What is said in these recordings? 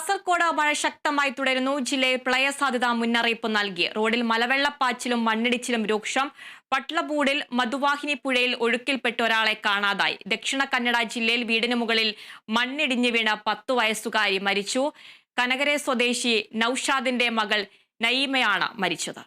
കാസർകോട് മഴ ശക്തമായി തുടരുന്നു. ജില്ലയിൽ പ്രളയ സാധ്യത മുന്നറിയിപ്പ് നൽകി. റോഡിൽ മലവെള്ളപ്പാച്ചിലും മണ്ണിടിച്ചിലും രൂക്ഷം. പട്ലബൂടിൽ മധുവാഹിനി പുഴയിൽ ഒഴുക്കിൽപ്പെട്ട ഒരാളെ കാണാതായി. ദക്ഷിണ കന്നഡ ജില്ലയിൽ വീടിന് മുകളിൽ മണ്ണിടിഞ്ഞു വീണ പത്തു വയസ്സുകാരി മരിച്ചു. കനകരെ സ്വദേശി നൌഷാദിന്റെ മകൾ നയീമയാണ് മരിച്ചത്.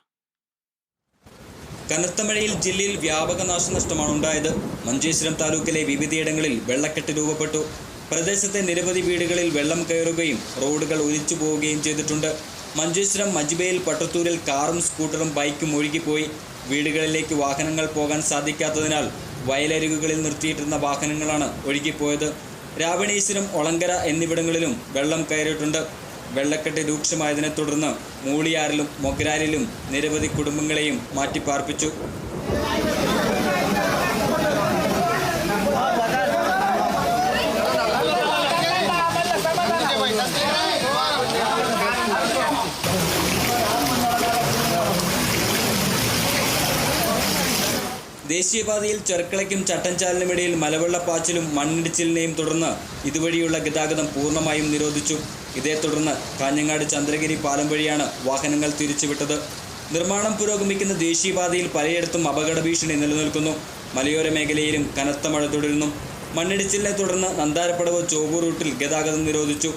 കനത്ത മഴയിൽ ജില്ലയിൽ വ്യാപക നാശനഷ്ടമാണ് ഉണ്ടായത്. മഞ്ചേശ്വരം താലൂക്കിലെ വിവിധയിടങ്ങളിൽ വെള്ളക്കെട്ട് രൂപപ്പെട്ടു. പ്രദേശത്തെ നിരവധി വീടുകളിൽ വെള്ളം കയറുകയും റോഡുകൾ ഒലിച്ചു പോവുകയും ചെയ്തിട്ടുണ്ട്. മഞ്ചേശ്വരം മജിബയിൽ പട്ടത്തൂരിൽ കാറും സ്കൂട്ടറും ബൈക്കും ഒഴുകിപ്പോയി. വീടുകളിലേക്ക് വാഹനങ്ങൾ പോകാൻ സാധിക്കാത്തതിനാൽ വയലരികുകളിൽ നിർത്തിയിട്ടിരുന്ന വാഹനങ്ങളാണ് ഒഴുകിപ്പോയത്. രാവണീശ്വരം ഒളങ്കര എന്നിവിടങ്ങളിലും വെള്ളം കയറിയിട്ടുണ്ട്. വെള്ളക്കെട്ട് രൂക്ഷമായതിനെ തുടർന്ന് മൂളിയാറിലും മൊഗ്രാലിലും നിരവധി കുടുംബങ്ങളെയും മാറ്റിപ്പാർപ്പിച്ചു. ദേശീയപാതയിൽ ചൊരക്കളയ്ക്കും ചട്ടൻചാലിനും ഇടയിൽ മലവെള്ളപ്പാച്ചിലും മണ്ണിടിച്ചിലിനെയും തുടർന്ന് ഇതുവഴിയുള്ള ഗതാഗതം പൂർണമായും നിരോധിച്ചു. ഇതേ തുടർന്ന് കാഞ്ഞങ്ങാട് ചന്ദ്രഗിരി പാലം വഴിയാണ് വാഹനങ്ങൾ തിരിച്ചുവിട്ടത്. നിർമ്മാണം പുരോഗമിക്കുന്ന ദേശീയപാതയിൽ പലയിടത്തും അപകട ഭീഷണി നിലനിൽക്കുന്നു. മലയോര മേഖലയിലും കനത്ത മഴ തുടരുന്നു. മണ്ണിടിച്ചിലിനെ തുടർന്ന് നന്താരപ്പടവ് ചോവൂർ റൂട്ടിൽ ഗതാഗതം നിരോധിച്ചു.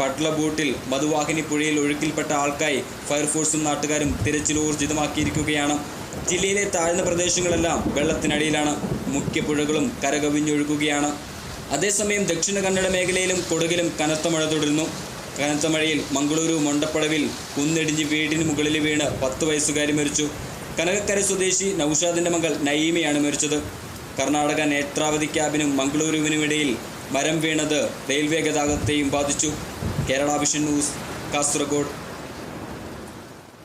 പട്ല ബൂട്ടിൽ മധുവാഹിനി പുഴയിൽ ഒഴുക്കിൽപ്പെട്ട ആൾക്കായി ഫയർഫോഴ്സും നാട്ടുകാരും തിരച്ചിൽ ഊർജിതമാക്കിയിരിക്കുകയാണ്. ജില്ലയിലെ താഴ്ന്ന പ്രദേശങ്ങളെല്ലാം വെള്ളത്തിനടിയിലാണ്. മുഖ്യ പുഴകളും കരകവിഞ്ഞൊഴുകുകയാണ്. അതേസമയം ദക്ഷിണ കന്നഡ മേഖലയിലും കൊടുകിലും കനത്ത മഴ തുടരുന്നു. കനത്ത മഴയിൽ മംഗളൂരു മൊണ്ടപ്പടവിൽ കുന്നിടിഞ്ഞ് വീടിന് മുകളിൽ വീണ് പത്ത് വയസ്സുകാരി മരിച്ചു. കനകക്കര സ്വദേശി നൌഷാദിന്റെ മകൾ നയീമയാണ് മരിച്ചത്. കർണാടക നേത്രാവതി ക്യാബിനും മംഗളൂരുവിനും ഇടയിൽ മരം വീണത് റെയിൽവേ ഗതാഗതത്തെയും ബാധിച്ചു. Kerala vision news Kasaragod.